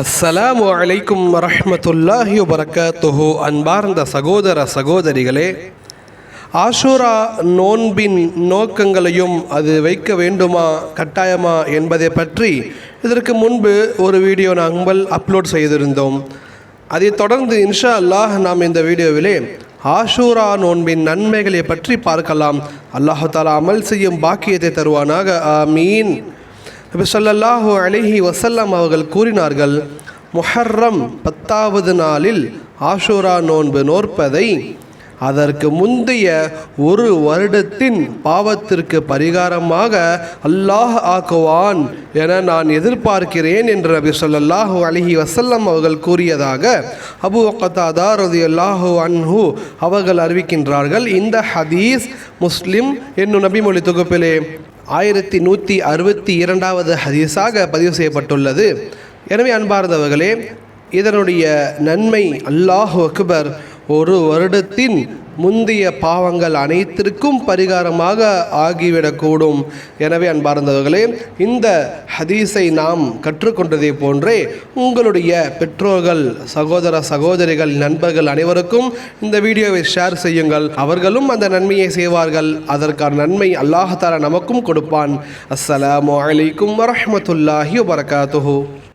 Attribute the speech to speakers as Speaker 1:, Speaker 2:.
Speaker 1: அஸ்ஸலாமு அலைக்கும் வரமத்துல்லாஹி வரகாத்துஹு அன்பார்ந்த சகோதர சகோதரிகளே ஆஷூரா நோன்பின் நோக்கங்களையும் அது வைக்க வேண்டுமா கட்டாயமா என்பதை பற்றி இதற்கு முன்பு ஒரு வீடியோ நாங்கள் அப்லோட் செய்திருந்தோம். அதைத் தொடர்ந்து இன்ஷா அல்லாஹ் நாம் இந்த வீடியோவிலே ஆஷூரா நோன்பின் நன்மைகளை பற்றி பார்க்கலாம். அல்லாஹாலா அமல் செய்யும் பாக்கியத்தை தருவானாக. ஆமீன். நபி ஸல்லல்லாஹு அலைஹி வஸல்லம் அவர்கள் கூறினார்கள் முஹர்ரம் பத்தாவது நாளில் ஆஷூரா நோன்பு நோற்பதை அதற்கு முந்தைய ஒரு வருடத்தின் பாவத்திற்கு பரிகாரமாக அல்லாஹ் ஆக்குவான் என நான் எதிர்பார்க்கிறேன் என்று நபி ஸல்லல்லாஹு அலிஹி வசல்லம் அவர்கள் கூறியதாக அபு ஒக்கத்தாதாரதி அல்லாஹு அன்ஹு அவர்கள் அறிவிக்கின்றார்கள். இந்த ஹதீஸ் முஸ்லிம் என்னும் நபிமொழி தொகுப்பிலே ஆயிரத்தி நூற்றி அறுபத்தி இரண்டாவது ஹதீஸாக பதிவு செய்யப்பட்டுள்ளது. எனவே அன்பார்ந்தவர்களே இதனுடைய நன்மை அல்லாஹு அக்பர் ஒரு வருடத்தின் முந்தைய பாவங்கள் அனைத்திற்கும் பரிகாரமாக ஆகிவிடக்கூடும். எனவே அன்பார்ந்தவர்களே இந்த ஹதீஸை நாம் கற்றுக்கொண்டதை போன்றே உங்களுடைய பெற்றோர்கள் சகோதர சகோதரிகள் நண்பர்கள் அனைவருக்கும் இந்த வீடியோவை ஷேர் செய்யுங்கள். அவர்களும் அந்த நன்மையை செய்வார்கள். அதற்கான நன்மை அல்லாஹால நமக்கும் கொடுப்பான். அஸ்ஸலாமு அலைக்கும் வரமத்துல்லாஹி வபரகாத்துஹு.